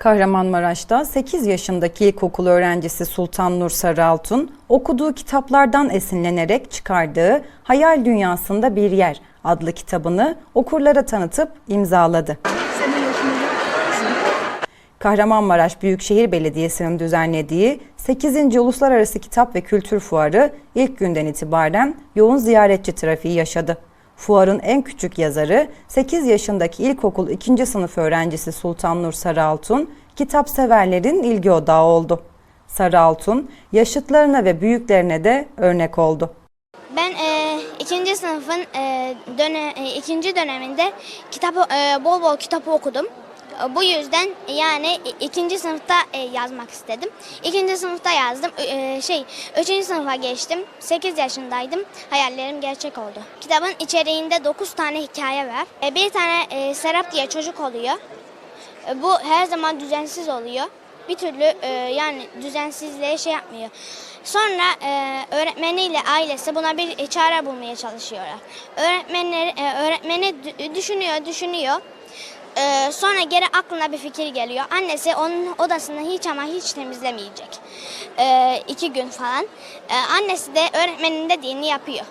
Kahramanmaraş'ta 8 yaşındaki ilkokul öğrencisi Sultan Nur Sarıaltun, okuduğu kitaplardan esinlenerek çıkardığı Hayal Dünyasında Bir Yer adlı kitabını okurlara tanıtıp imzaladı. Kahramanmaraş Büyükşehir Belediyesi'nin düzenlediği 8. Uluslararası Kitap ve Kültür Fuarı ilk günden itibaren yoğun ziyaretçi trafiği yaşadı. Fuarın en küçük yazarı 8 yaşındaki ilkokul 2. sınıf öğrencisi Sultan Nur Sarıaltun, kitap severlerin ilgi odağı oldu. Sarıaltun, yaşıtlarına ve büyüklerine de örnek oldu. Ben e, ikinci sınıfın e, döne, e, ikinci döneminde kitabı e, bol bol kitap okudum. E, Bu yüzden yani i- ikinci sınıfta e, yazmak istedim. İkinci sınıfta yazdım. E, şey, üçüncü sınıfa geçtim. 8 yaşındaydım. Hayallerim gerçek oldu. Kitabın içeriğinde 9 tane hikaye var. E, Bir tane e, Serap diye çocuk oluyor. E, Bu her zaman düzensiz oluyor. Bir türlü e, yani düzensizliğe şey yapmıyor. Sonra e, öğretmeniyle ailesi buna bir e, çare bulmaya çalışıyorlar. Öğretmenleri, e, öğretmeni dü- düşünüyor, düşünüyor. E, sonra geri aklına bir fikir geliyor. Annesi onun odasını hiç ama hiç temizlemeyecek. E, iki gün falan. E, annesi de öğretmenin dediğini yapıyor.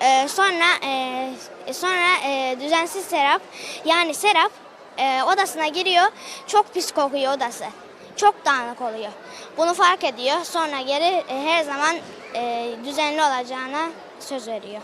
E, sonra e, sonra e, düzensiz Serap yani Serap e, odasına giriyor. Çok pis kokuyor odası. Çok dağınık oluyor. Bunu fark ediyor. Sonra geri e, her zaman e, düzenli olacağına söz veriyor.